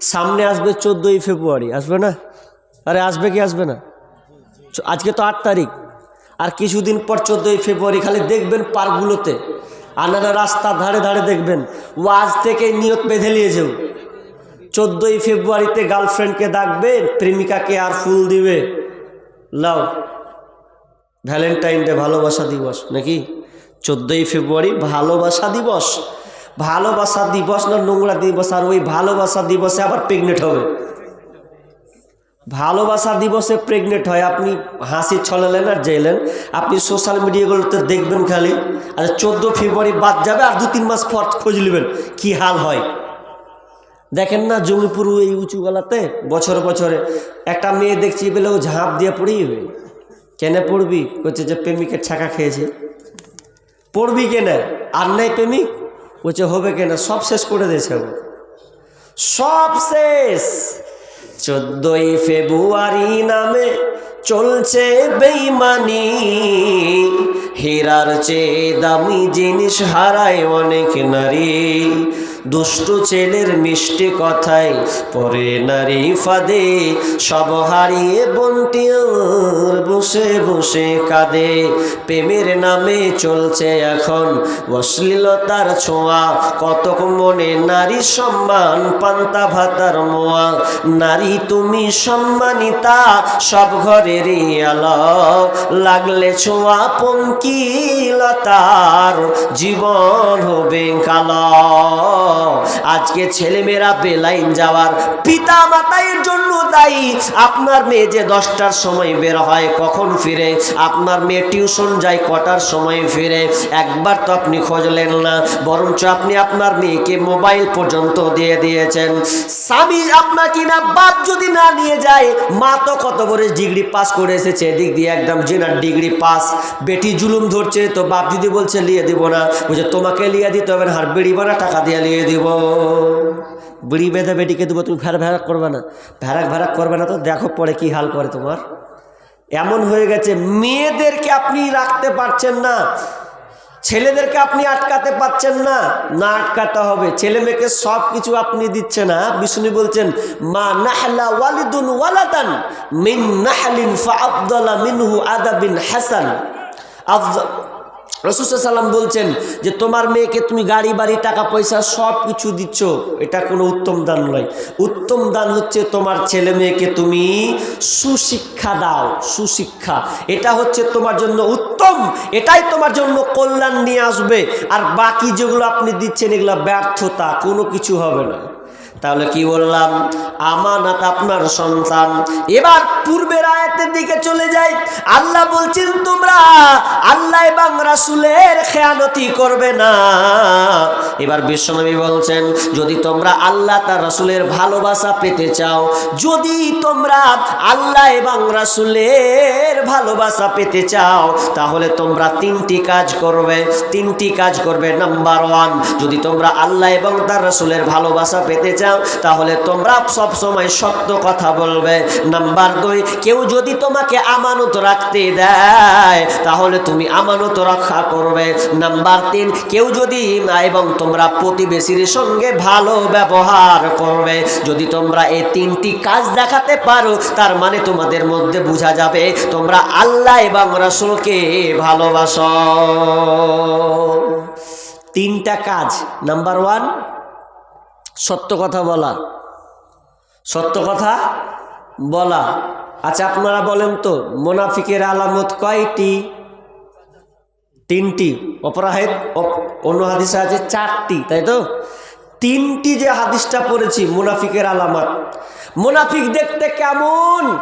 সামনে আসবে চোদ্দোই ফেব্রুয়ারি, আসবে না? আরে আসবে কি আসবে না? আজকে তো আট তারিখ। আর কিছুদিন পর চোদ্দোই ফেব্রুয়ারি খালি দেখবেন পার্কগুলোতে। আনারা রাস্তা ধারে ধারে দেখবেন ও আজ থেকে নিয়ত বেঁধে নিয়ে যেও। চোদ্দোই ফেব্রুয়ারিতে গার্লফ্রেন্ডকে ডাকবে প্রেমিকাকে আর ফুল দিবে। লাও, ভ্যালেন্টাইন ডে ভালোবাসা দিবস, নাকি? চোদ্দোই ফেব্রুয়ারি ভালোবাসা দিবস। ভালোবাসা দিবস না নোংরা দিবস, আর ওই ভালোবাসা দিবসে আবার প্রেগনেন্ট হবে। ভালোবাসা দিবসে প্রেগনেন্ট হয়, আপনি হাসি ছলালেন আর জেলেন। আপনি সোশ্যাল মিডিয়াগুলোতে দেখবেন খালি, আর চোদ্দ ফেব্রুয়ারি বাদ যাবে, আর দু তিন মাস পর খোঁজ নেবেন কী হাল হয়। দেখেন না জঙ্গিপুর এই উঁচু গলাতে বছর বছরে, একটা মেয়ে দেখছি বলে ও ঝাঁপ দিয়ে হবে কেন পড়বি? বলছে যে প্রেমিকের ছাকা খেয়েছে। পড়বি কেন? আর নাই প্রেমিক? বলছে, হবে কেন সব শেষ করে দিয়েছে সব শেষ। চোদ্দই ফেব্রুয়ারি নামে চলছে বেইমানি। হীরার চেয়ে দামি জিনিস হারায় অনেক নারী। দুষ্টু ছেলের মিষ্টি কথায় পরে নারী ফাঁদে, সব হারিয়ে বন্টি আর বসে বসে কাঁদে। প্রেমের নামে চলছে এখন অশ্লীলতার ছোঁয়া, কতক মনে নারী সম্মান, পান্তা ভাতার মোয়া। নারী তুমি সম্মানিতা, সব ঘরেরই আলো। লাগলে ছোঁয়া পঙ্কিলতার, জীবন হবে কালো। আজকে ছেলেমেয়েরা বেলাইন যাওয়ার পিতা মাতায়ের জন্য দায়ী। আপনার মেয়ে যে দশটার সময় বের হয়, কখন ফিরে? আপনার মেয়ে টিউশন যায় কটার সময় ফিরে? একবার তো আপনি খোঁজলেন না, বরঞ্চ আপনি আপনার মেয়েকে মোবাইল পর্যন্ত দিয়ে দিয়েছেন। স্বামী আপনার কিনা বাপ যদি না নিয়ে যায়, মা তো কত করে ডিগ্রি পাস করে এসেছে, এদিক দিয়ে একদম জেনার ডিগ্রি পাস। বেটি জুলুম ধরছে, তো বাপ যদি বলছে, লিয়ে দিব না। বলছে, তোমাকে লিয়ে দিতে হবে না, আর বেড়ি বানা টাকা দিয়ে লিয়ে দিব। বুড়ি বেঁধে বেটিকে দেবো, তুমি ভ্যারা ভ্যারাক করবে না। ভ্যারাক ভ্যারাক করবে না তো দেখো পরে কি হাল করে তোমার। এমন হয়ে গেছে, মেয়েদেরকে আপনি রাখতে পারছেন না, ছেলেদেরকে আপনি আটকাতে পারছেন না। না আটকাতে হবে, ছেলে মেয়েকে সব কিছু আপনি দিচ্ছে না বিষ্ণু বলছেন, মা নাহলা ওয়ালিদুন ওয়ালাদান মিন নাহলিন ফা আফদলা মিনহু আদাবিন হাসান। রসুসাল্লাম বলছেন যে, তোমার মেয়েকে তুমি গাড়ি, বাড়ি, টাকা, পয়সা সব কিছু দিচ্ছ, এটা কোনো উত্তম দান নয়। উত্তম দান হচ্ছে তোমার ছেলে মেয়েকে তুমি সুশিক্ষা দাও, সুশিক্ষা। এটা হচ্ছে তোমার জন্য উত্তম, এটাই তোমার জন্য কল্যাণ নিয়ে আসবে। আর বাকি যেগুলো আপনি দিচ্ছেন, এগুলো ব্যর্থতা, কোনো কিছু হবে না। তাহলে কি বললাম? আমানত আপনার সন্তান। এবার পূর্বের আয়াতের দিকে চলে যাই। আল্লাহ বলছেন, তোমরা আল্লাহ এবং রাসুলের খেয়ানতি করবে না। এবার বিশ্বনবী বলছেন, যদি তোমরা আল্লাহ তার রাসুলের ভালোবাসা পেতে চাও, যদি তোমরা আল্লাহ এবং রাসুলের ভালোবাসা পেতে চাও, তাহলে তোমরা তিনটি কাজ করবে। তিনটি কাজ করবে। নাম্বার ওয়ান, যদি তোমরা আল্লাহ এবং তার রাসুলের ভালোবাসা পেতে চাও তাহলে তোমরা সব সময় সত্য কথা বলবে। নাম্বার দুই, কেউ যদি তোমাকে আমানত রাখতে দেয়, তাহলে তুমি আমানত রক্ষা করবে। নাম্বার তিন, কেউ যদি এবং তোমরা প্রতিবেশীর সঙ্গে ভালো ব্যবহার করবে। যদি তোমরা এই তিনটি কাজ দেখাতে পারো, তার মানে তোমাদের মধ্যে বোঝা যাবে, তোমরা আল্লাহ এবং রাসুলকে ভালোবাসো। তিনটা কাজ, নাম্বার ওয়ান সত্য কথা বলা। সত্য কথা বলা। আচ্ছা আপনারা বলেন তো, মোনাফিকের আলামত কয়টি? তিনটি। অপরাহেদ, অপ- অন্য হাদিসে আছে চারটি, তাই তো? তিনটি যে হাদিসটা পড়েছি, মুনাফিকের আলামত। মুনাফিক দেখতে কেমন?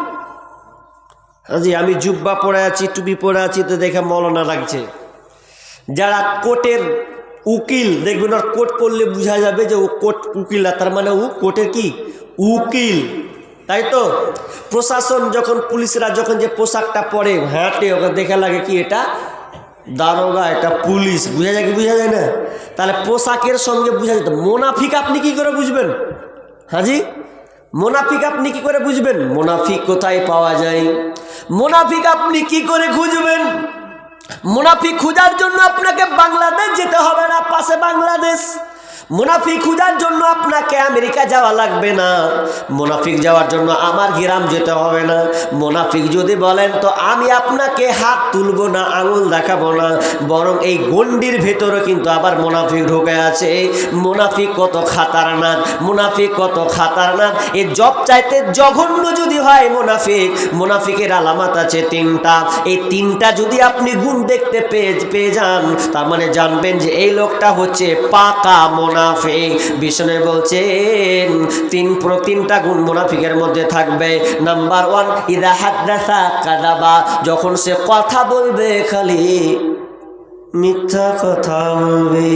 জি আমি জুব্বা পরে আছি, টুপি পরে আছি, তো দেখে মলনা লাগছে যারা কোর্টের উকিল দেখবেন ওর কোর্ট পড়লে বোঝা যাবে যে ও কোর্ট উকিল তার মানে ও কোর্টের কি? উকিল। তাই তো? প্রশাসন যখন, পুলিশরা যখন যে পোশাকটা পরে হাঁটে ওকে দেখে লাগে কি এটা? দারোগা, এটা পুলিশ। বোঝা যায় কি বোঝা যায় না? তাহলে পোশাকের সঙ্গে বোঝা যেত মোনাফিক আপনি কি করে বুঝবেন? হাজি মোনাফিক আপনি কি করে বুঝবেন? মোনাফিক কোথায় পাওয়া যায়? মোনাফিক আপনি কি করে খুঁজবেন? মুনাফিক খোঁজার জন্য আপনাকে বাংলাদেশ যেতে হবে না পাশে বাংলাদেশ। মুনাফিক খুঁজার জন্য আপনাকে আমেরিকা যাওয়া লাগবে না। মুনাফিক যাওয়ার জন্য আমার গ্রাম যেতে হবে না। মুনাফিক যদি বলেন, তো আমি আপনাকে হাত তুলবো না, আঙুল দেখাবো না, বরং এই গন্ডির ভেতরে কিন্তু আবার মুনাফিক ঢুকে আছে। মুনাফিক কত খাতারনাক, মুনাফিক কত খাতারনাক। এই জব চাইতে জঘন্য যদি হয় মুনাফিক, মুনাফিকের আলামত আছে তিনটা। এই তিনটা যদি আপনি গুণ দেখতে পেয়ে পেয়ে যান, তার মানে জানবেন যে এই লোকটা হচ্ছে পাকা মুনাফিক। বিষ্ণু বলছেন, তিন তিনটা গুণ মুনাফিকের মধ্যে থাকবে। নাম্বার ওয়ান, ইদা হাদ্দাসা কাদাবা। যখন সে কথা বলবে খালি মিথ্যা কথা বলবে।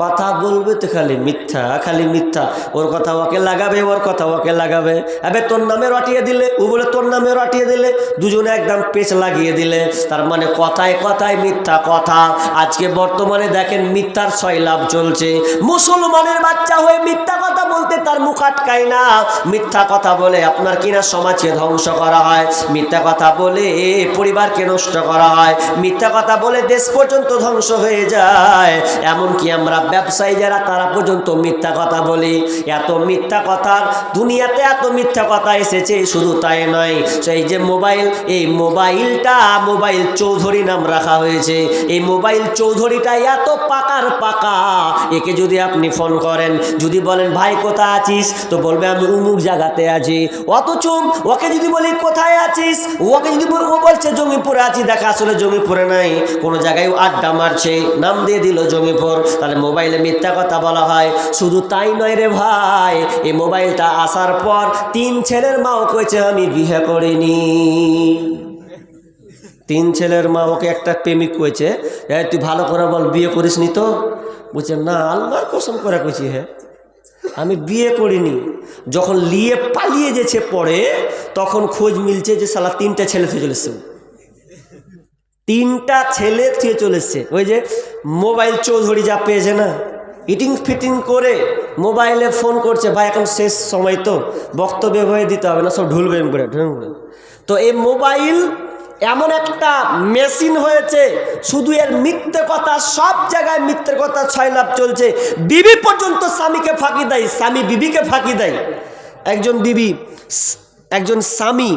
কথা বলবে তো খালি মিথ্যা খালি মিথ্যা। ওর কথা ওকে লাগাবে, ওর কথা ওকে লাগাবে। আবে তোর নামে রটিয়ে দিলে, ও বলে তোর নামে রটিয়ে দিলে, দুজনে একদম পেচ লাগিয়ে দিলে। তার মানে কথায় কথায় মিথ্যা কথা। আজকে বর্তমানে দেখেন মিথ্যার ছয় লাভ চলছে। মুসলমানের বাচ্চা হয়ে মিথ্যা বলতে তার মুখ আটকায় না। মিথ্যা কথা বলে আপনার কিনা সমাজকে ধ্বংস করা হয়। মিথ্যা কথা বলে পরিবারকে নষ্ট করা হয়। মিথ্যা কথা বলে দেশ পর্যন্ত ধ্বংস হয়ে যায়। এমনকি আমরা ব্যবসায়ী যারা, তারা পর্যন্ত মিথ্যা কথা বলি। এত মিথ্যা কথা, দুনিয়াতে এত মিথ্যা কথা এসেছে, শুধু তাই নয়, সেই যে মোবাইল, এই মোবাইলটা মোবাইল চৌধুরী নাম রাখা হয়েছে। এই মোবাইল চৌধুরীটা এত পাকার পাকা। একে যদি আপনি ফোন করেন, যদি বলেন, ভাই কোথায় আছিস? তো বলবে আমি উমুক জায়গাতে আছি। অথচ ওকে যদি বলি কোথায় আছিস? ওকে যদি ও বলছে জমিপুরে আছি। দেখা আসলে জমিপুরে নাই। কোনো জায়গায় আড্ডা মারছে। নাম দিয়ে দিল জমিপুর। তাহলে মোবাইলে মিথ্যা কথা বলা হয়। শুধু তাই নয় রে ভাই এই মোবাইলটা আসার পর তিন ছেলের মাও কয়েছে আমি বিয়ে করিনি। তিন ছেলের মা ওকে একটা প্রেমিক কয়েছে "এ, তুই ভালো করে বল বিয়ে করিস নি তো? বলছে না আল্লাহর কসম করে কইছি হ্যাঁ আমি বিয়ে করিনি। যখন লিয়ে পালিয়ে যেছে পরে, তখন খোঁজ মিলছে যে সালা তিনটা ছেলে থেকে চলেছে। তিনটা ছেলে থেকে চলেছে। ওই যে মোবাইল চৌধুরী যা পেয়েছে না ইটিং ফিটিং করে মোবাইলে ফোন করছে, ভাই, এখন শেষ সময় তো, বক্তব্য হয়ে দিতে হবে না, সব ঢুলবে করে ঢুলবে তো এই মোবাইল এমন একটা মেশিন হয়েছে, শুধু এর মিথ্যে কথা, সব জায়গায় মিথ্যে কথা ছয় লাভ চলছে। বিবি পর্যন্ত স্বামীকে ফাঁকি দেয়, স্বামী বিবিকে ফাঁকি দেয়। একজন বিবি, একজন স্বামী,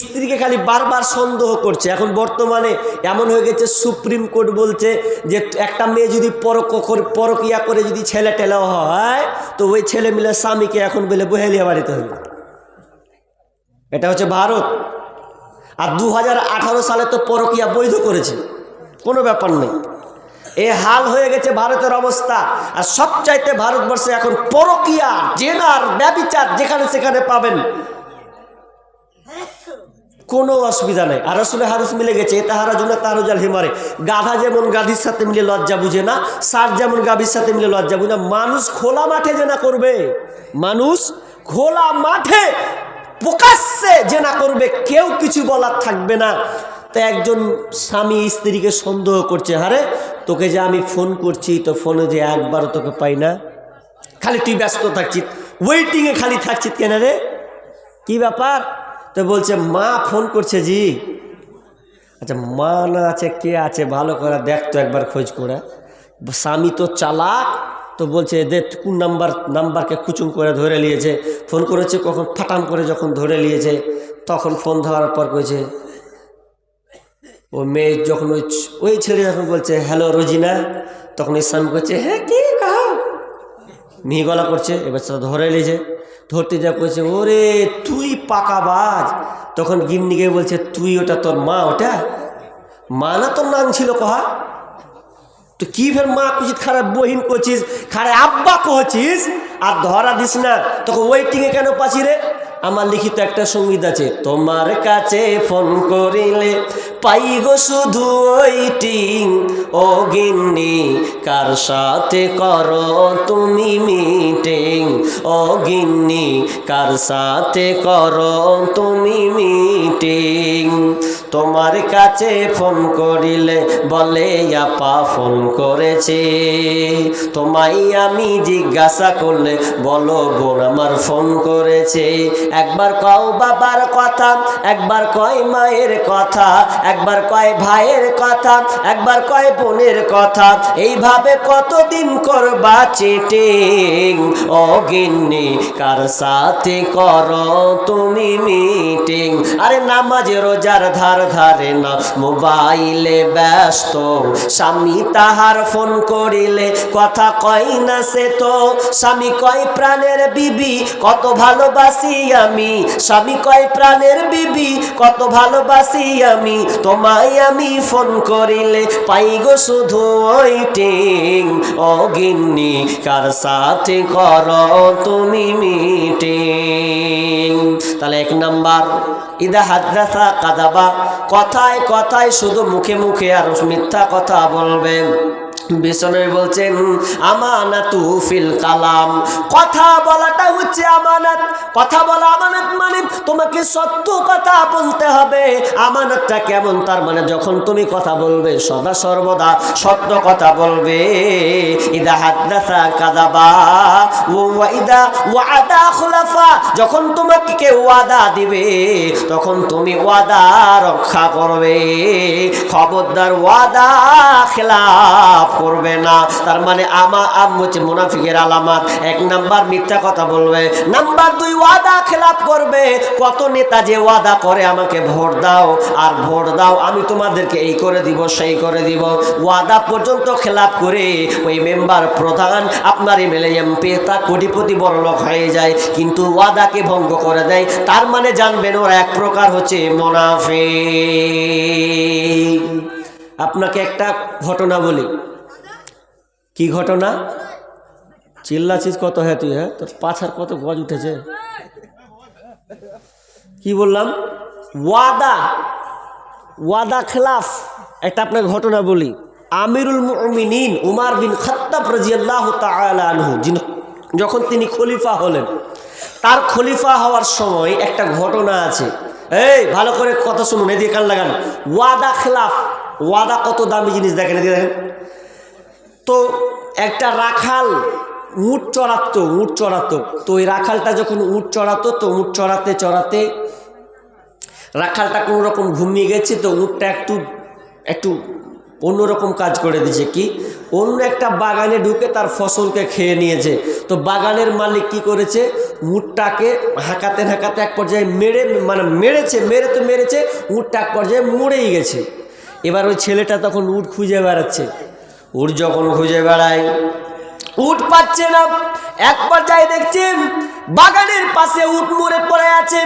স্ত্রীকে খালি বারবার সন্দেহ করছে। এখন বর্তমানে এমন হয়ে গেছে, সুপ্রিম কোর্ট বলছে যে একটা মেয়ে যদি পরকিয়া করে যদি ছেলে টেলা হয়, তো ওই ছেলে মিলে স্বামীকে এখন বলে বহেলিয়া বাড়িতে হবে এটা হচ্ছে ভারত। আর দু হাজার আঠারো সালে তো পরকিয়া বৈধ করেছে। কোনো ব্যাপার নেই। এ হাল হয়ে গেছে ভারতের অবস্থা। আর সবচাইতে ভারতবর্ষে এখন পরকিয়া জেনার ব্যবিচার যেখানে সেখানে পাবেন। কোনো অসুবিধা নেই। আর আসলে হাদিস মিলে গেছে, এ তাহারা জন্য তারুজাল হিমারে। গাধা যেমন গাধির সাথে মিলে লজ্জা বুঝে না, সার যেমন গাভীর সাথে মিলে লজ্জা বুঝে না। মানুষ খোলা মাঠে জেনা করবে। মানুষ খোলা মাঠে প্রকাশ্যে জেনা করবে, কেউ কিছু বলার থাকবে না। তা একজন স্বামী স্ত্রীকে সন্দেহ করছে হারে তোকে যে আমি ফোন করছি, তো ফোনে যে একবারও তোকে পাই না। খালি তুই ব্যস্ত থাকছিস ওয়েটিংয়ে খালি থাকছিস কেন রে? কি ব্যাপার? তো বলছে, মা ফোন করছে জি। আচ্ছা মা না আছে, কে আছে? ভালো করে দেখ তো একবার খোঁজ করে। স্বামী তো চালাক তো বলছে, দে, কোন নাম্বার, নাম্বারকে কুচুম করে ধরে নিয়েছে। ফোন করেছে, কখন ফাটাম করে যখন ধরে নিয়েছে, তখন ফোন ধরার পর কয়েছে ও মেয়ে যখন ওই ওই ছেলে যখন বলছে, হ্যালো রোজিনা, তখন ওই স্বামী করছে হ্যাঁ কি, কাহা? মিহি গলা করছে, এবার সেটা ধরে নিয়েছে। ধরতে যা কইছে, ওরে, তুই পাকা বাজ তখন গিন্নিকে বলছে, তুই ওটা তোর মা, ওটা? মা না, তোর নাম ছিল কহা? তো কি ফের মা কুচিত খারাপ বহিন করছিস খারে আব্বা কহছিস আর ধরা দিস না, তোকে ওয়েটিংয়ে কেন পাচ্ছি রে? আমার লিখিত একটা সংগীত আছে, তোমার কাছে ফোন করিলে পাই গো শুধু ওয়েটিং ও গিন্নি, কার সাথে করো তুমি মিটিং ও গিন্নি, কার সাথে করো তুমি মিটিং তোমার কাছে ফোন করিলে বলে, আপা, ফোন করেছে। তোমায় আমি জিজ্ঞাসা করলে, বলো বোন, আমার ফোন করেছে। একবার কও বাবার কথা, একবার কয় মায়ের কথা, একবার কয় ভাইয়ের কথা, একবার কয় বোনের কথা। এইভাবে কতদিন করবা চেটিং? অগিন্নি কার সাথে করো তুমি মিটিং? আরে নামাজে, রোজার ধার ধারে না, মোবাইলে ব্যস্ত। স্বামী তাহার ফোন করিলে কথা কয় না সে তো। স্বামী কয়, প্রাণের বিবি, কত ভালোবাসি আমি। স্বামী কয়, প্রাণের বিবি, কত ভালোবাসি আমি। তোমায় আমি ফোন করিলে পাই গো শুধু ওইটিং ও গিন্নি, কার সাথে কর তুমি মিটিং? তাহলে এক নাম্বার, ইদা হাদ্রাসা কাদাবা। কথায় কথায় শুধু মুখে মুখে আর মিথ্যা কথা বলবেন। বিষ্ণু বলছেন, আমানাতু ফিল কালাম। কথা বলাটা হচ্ছে আমানত। কথা বলা আমানত মানে তোমাকে সত্য কথা বলতে হবে। আমানতটা কেমন? তার মানে যখন তুমি কথা বলবে, সদা সর্বদা সত্য কথা বলবে। ইদা হাদ্দাসা কাদাবা ওয়া ইদা ওয়াদা খুলাফা। যখন তোমাকে কেউ ওয়াদা দিবে, তখন তুমি ওয়াদা রক্ষা করবে। খবরদার ওয়াদা খেলাফ। করবে না। তার মানে আমা আম হচ্ছে মুনাফিকের আলামাত। এক নাম্বার মিথ্যা কথা বলবে। নাম্বার দুই, ওয়াদা খেলাপ করবে। কত নেতা যে ওয়াদা করে, আমাকে ভোট দাও। আর ভোট দাও, আমি তোমাদেরকে এই করে দিব, সেই করে দিব। ওয়াদা পর্যন্ত খেলাপ করে ওই মেম্বার প্রধান আপনার এমএলএ, এমপি, তা কোটিপতি বড়লোক হয়ে যায়, কিন্তু ওয়াদাকে ভঙ্গ করে দেয়। তার মানে জানবেন, ওরা এক প্রকার হচ্ছে মোনাফে আপনাকে একটা ঘটনা বলি। কি ঘটনা? চিল্লাছিস কত হ্যাঁ তুই হ্যাঁ? তোর পাছার কত গজ উঠেছে? কি বললাম? ওয়াদা। ওয়াদা খেলাফ। একটা আপনার ঘটনা বলি। আমিরুল মুমিনিন উমার বিন খত্তাব রাজিয়াল্লাহ যিনি যখন তিনি খলিফা হলেন, তার খলিফা হওয়ার সময় একটা ঘটনা আছে। এই, ভালো করে কথা শুনুন, এদিকে কান লাগান। ওয়াদা খেলাফ। ওয়াদা কত দামি জিনিস দেখেন, এদিকে দেখেন। তো একটা রাখাল উট চড়াতো উট চড়াতো। তো ওই রাখালটা যখন উট চড়াতো, তো উট চড়াতে চড়াতে রাখালটা কোনো রকম ঘুমিয়ে গেছে, তো উটটা একটু একটু অন্যরকম কাজ করে দিয়েছে কি? অন্য একটা বাগানে ঢুকে তার ফসলকে খেয়ে নিয়েছে। তো বাগানের মালিক কি করেছে? উটটাকে হাঁকাতে হাঁকাতে এক পর্যায়ে মেরে মানে মেরেছে, মেরে তো মেরেছে, উটটা এক পর্যায়ে মরেই গেছে। এবার ওই ছেলেটা তখন উট খুঁজে বেড়াচ্ছে। উট যখন খুঁজে বেড়ায় উট পাচ্ছে না। এক পর্যায়ে দেখছেন, বাগানের পাশে উট মরে পড়ে আছে।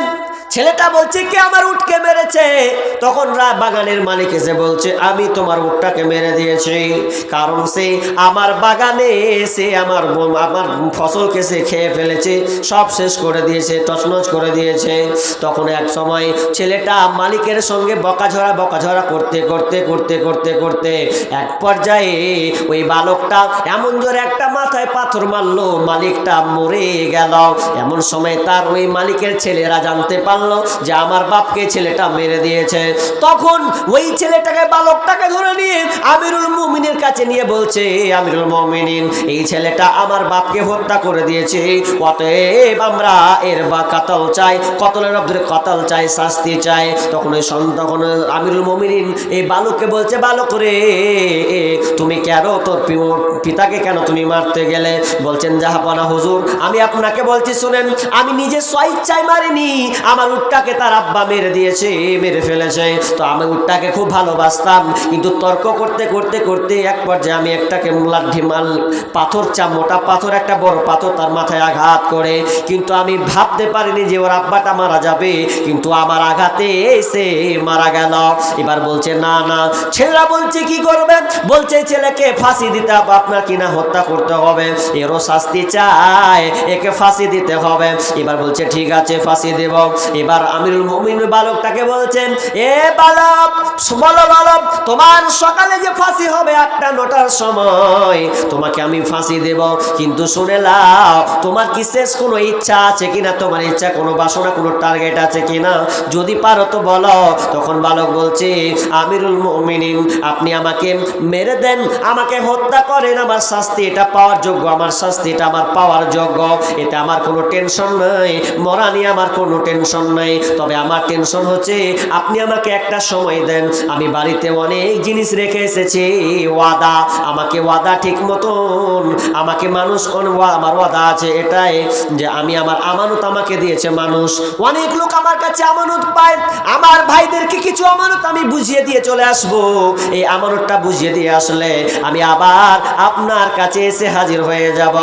ছেলেটা বলছে, কে আমার উটকে মেরেছে? তখন রা- বাগানের মালিক এসে বলছে, আমি তোমার উটটাকে মেরে দিয়েছি। কারণ সে আমার বাগানে, সে আমার আমার ফসলকে সে খেয়ে ফেলেছে, সব শেষ করে দিয়েছে, তছনছ করে দিয়েছে। তখন এক সময় ছেলেটা মালিকের সঙ্গে বকাঝরা বকাঝরা করতে করতে করতে করতে করতে এক পর্যায়ে ওই বালকটা এমন জোরে একটা মাথায় পাথর মারলো, মালিকটা মরে গেল। এমন সময় তার ওই মালিকের ছেলেরা জানতে পারল যে আমার বাপকে ছেলেটা মেরে দিয়েছে। তখন ওই ছেলেটাকে বালকটাকে ধরে নিয়ে আমিরুল মুমিনের কাছে নিয়ে বলছে আমিরুল মুমিনিন, এই ছেলেটা আমার বাপকে হত্যা করে দিয়েছে। অতএব আমরা এর বা কাতল চাই, কতলের অব্দের কতল চাই, শাস্তি চাই। তখন ওই তখন আমিরুল মুমিনিন এই বালককে বলছে, বালক রে তুমি কেন তোর পিতাকে কেন তুমি মারতে গেলে? বলছেন, জাহাপানা হুজুর, আমি আপনাকে বলছি, শুনেন, আমি নিজে স্বইচ্ছায় মারিনি, আমার উটটাকে তার আব্বা মেরে দিয়েছে, মেরে ফেলেছে। তো আমি উটটাকে খুব ভালোবাসতাম, কিন্তু তর্ক করতে করতে করতে এক পর্যায়ে আমি একটাকে লাঠি মাল, পাথর চা, মোটা পাথর, একটা বড় পাথর তার মাথায় আঘাত করে। কিন্তু আমি ভাবতে পারিনি যে ওর আব্বাটা মারা যাবে, কিন্তু আমার আঘাতে এসে মারা গেল। এবার বলছে, না না। ছেলেরা বলছে, কি করবে বলছে, ছেলেকে ফাঁসি দিতে হবে, আপনার কিনা হত্যা করতে হবে? এরও শাস্তি চায়, একে ফাঁসি দিতে হবে। এবার বলছে, ঠিক আছে, ফাঁসি দেব। এবার আমিরুল মুমিন বালকটাকে বলছেন, এ বালক, বলো বালক, তোমার সকালে যে ফাঁসি হবে আটটা নটার সময়, তোমাকে আমি ফাঁসি দেব। কিন্তু শুনে লাও তোমার কি শেষ কোনো ইচ্ছা আছে কিনা? তোমার ইচ্ছা কোনো বাসনা, কোনো টার্গেট আছে কিনা? যদি পারো তো বলো। তখন বালক বলছে, আমিরুল মুমিনিন, আপনি আমাকে মেরে দেন, আমাকে হত্যা করেন, আমার শাস্তি এটা পাওয়ার যোগ্য, আমার শাস্তি এটা আমার পাওয়ার যোগ্য। এতে আমার কোনো টেনশন নাই, মরা নিয়ে আমার কোনো টেনশন নাই। তবে আমার টেনশন হচ্ছে, আপনি আমাকে একটা সময় দেন। আমি বাড়িতে অনেক জিনিস রেখে এসেছি। ওয়াদা, আমাকে ওয়াদা ঠিক মতন। আমাকে মানুষ আমার ওয়াদা আছে এটাই যে আমি আমার আমানত আমাকে দিয়েছে মানুষ। অনেক লোক আমার কাছে আমানত পায়। আমার ভাইদেরকে কিছু আমানত আমি বুঝিয়ে দিয়ে চলে আসব। এই আমানতটা বুঝিয়ে দিয়ে আসলে আমি আবার আপনার কাছে এসে হাজির হয়ে যাব।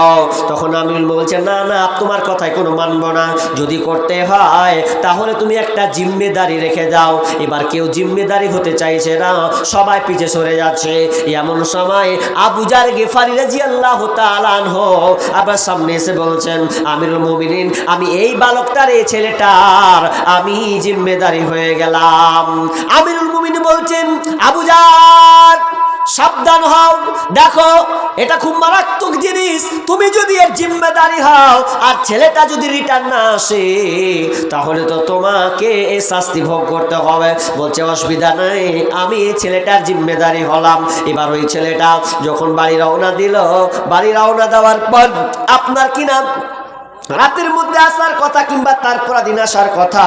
তখন আমি বলছে, না না, তোমার কথায় কোনো মানব না। যদি করতে হয় তাহলে তুমি একটা জিম্মেদারি রেখে দাও। এবার কেউ জিম্মেদারি হতে চাইছে না, সবাই পিছে সরে যাচ্ছে। এমন সময় আবুজার গেফারি রাজি আল্লাহ তালানহ আবার সামনে এসে বলছেন, আমিরুল মুমিনিন, আমি এই বালকটার, এই ছেলেটার, আমি জিম্মেদারি হয়ে গেলাম। আমিরুল মুমিন বলছেন আবুজার সাবধান হও। দেখো, এটা খুব মারাত্মক জিনিস। তুমি যদি এর জিম্মেদারি হও আর ছেলেটা যদি রিটার্ন না আসে, তাহলে তো তোমাকে এই শাস্তি ভোগ করতে হবে। বলছে, অসুবিধা নেই, আমি এই ছেলেটার জিম্মেদারি হলাম। এবার ওই ছেলেটা যখন বাড়ি রওনা দিল, বাড়ি রওনা দেওয়ার পর আপনার কি নাম? রাতের মধ্যে আসার কথা কিংবা তারপর দিন আসার কথা,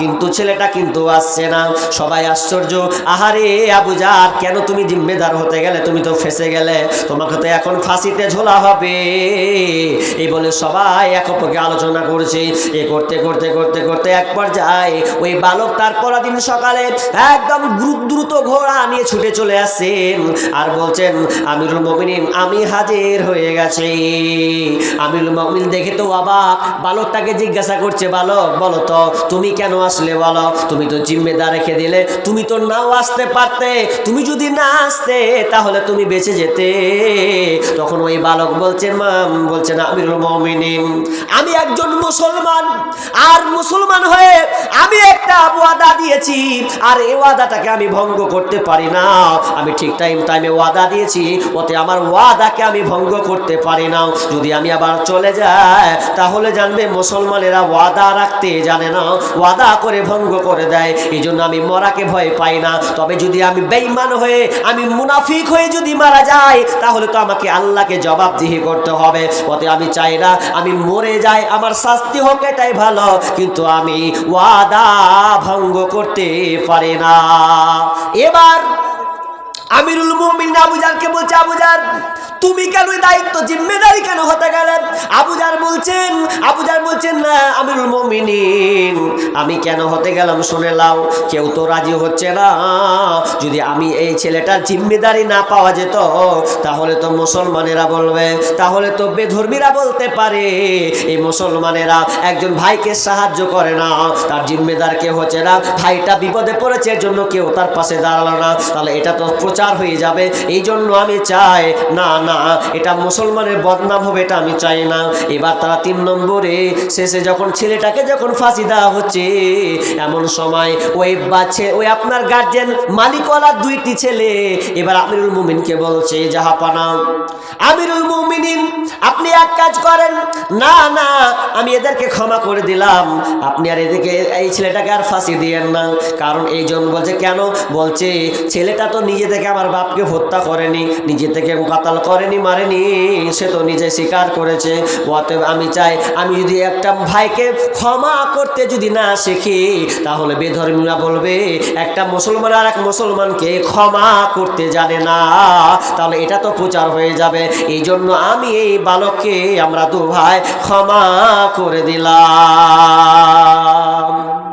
কিন্তু ছেলেটা কিন্তু আসছে না। সবাই আশ্চর্য, আহারে আবুজার কেন তুমি জিম্মেদার হতে গেলে? তুমি তো ফেসে গেলে। তোমাকে তো এখন ফাঁসিতে ঝোলা হবে। এই বলে সবাই এক অপরকে আলোচনা করছে। এ করতে করতে করতে করতে এক পর্যায়ে ওই বালক তারপর দিন সকালে একদম দ্রুত দ্রুত ঘোড়া নিয়ে ছুটে চলে আসছেন আর বলছেন, আমিরুল মমিনিন, আমি হাজির হয়ে গেছি। আমিরুল মমিন দেখে তো অবাক বালকটাকে জিজ্ঞাসা করছে, বালক, বলো তো, তুমি কেন আসলে বলো? তুমি তো জিম্মেদার রেখে দিলে, তুমি তো নাও আসতে পারতে। তুমি যদি না আসতে, তাহলে তুমি বেঁচে যেতে। তখন ওই বালক বলছেন মাম বলছেন আমিরুল মমিনিন, আমি একজন মুসলমান, আর মুসলমান হয়ে আমি একটা ওয়াদা দিয়েছি, আর এই ওয়াদাটাকে আমি ভঙ্গ করতে পারি না। আমি ঠিক টাইম, টাইমে ওয়াদা দিয়েছি, ওতে আমার ওয়াদাকে আমি ভঙ্গ করতে পারি না। যদি আমি আবার চলে যাই তাহলে জানবে মুসলমানেরা ওয়াদা রাখতে জানে না, ওয়াদা করে ভঙ্গ করে দেয়। এই জন্য আমি মরাকে ভয় পাই না। তবে যদি আমি বেইমান হয়ে, আমি মুনাফিক হয়ে যদি মারা যাই, তাহলে তো আমাকে আল্লাহকে জবাবদিহি করতে হবে। ওতে আমি চাই না আমি মরে যাই, আমার শাস্তি হোক, এটাই ভালো। কিন্তু আমি ওয়াদা ভঙ্গ করতে পারি না। এবার আমিরুল মুমিন আবুজারকে বলছে আবুজার তুমি কেন দায়িত্ব জিম্মেদারি কেন হতে গেলেন আবুজার বলছেন আবুজার বলছেন, না, আমিরুল মুমিনিন, আমি কেন হতে গেলাম শুনে লাও কেউ তো রাজি হচ্ছে না। যদি আমি এই ছেলেটার জিম্মেদারি না পাওয়া যেত, তাহলে তো মুসলমানেরা বলবে, তাহলে তো বেধর্মীরা বলতে পারে। এই মুসলমানেরা একজন ভাইকে সাহায্য করে না, তার জিম্মেদার কেউ হচ্ছে না। ভাইটা বিপদে পড়েছে, এর জন্য কেউ তার পাশে দাঁড়াল না। তাহলে এটা তো প্রচার হয়ে যাবে। এই জন্য আমি চাই, না না, এটা মুসলমানের বদনাম হবে, এটা আমি চাই না। এবার তারা তিন নম্বরে, শেষে যখন ছেলেটাকে যখন ফাঁসি দেওয়া হচ্ছে, এমন সময় ওই বাচ্চে ওই আপনার গার্জেন মালিকওয়ালা দুইটি ছেলে, এবার আমিরুল মুমিনকে বলছে, জাহাপানা, আমিরুল মুমিনিন, আপনি এক কাজ করেন। না না আমি এদেরকে ক্ষমা করে দিলাম। আপনি আর এদেরকে এই ছেলেটাকে আর ফাঁসি দিয়েন না। কারণ এই জন্য বলছে, কেন? বলছে, ছেলেটা তো নিজে থেকে আমার বাপকে হত্যা করেনি, নিজে থেকে কাতাল করেনি, মারেনি। সে তো নিজে স্বীকার করেছে। অতএব আমি চাই, আমি যদি একটা ভাইকে ক্ষমা করতে যদি না শিখি, তাহলে বেধর্মীরা বলবে, একটা মুসলমান আর এক মুসলমানকে ক্ষমা করতে জানে না। তাহলে এটা তো প্রচার হয়ে যাবে। এই জন্য আমি এই বালককে, আমরা দু ভাই, ক্ষমা করে দিলাম।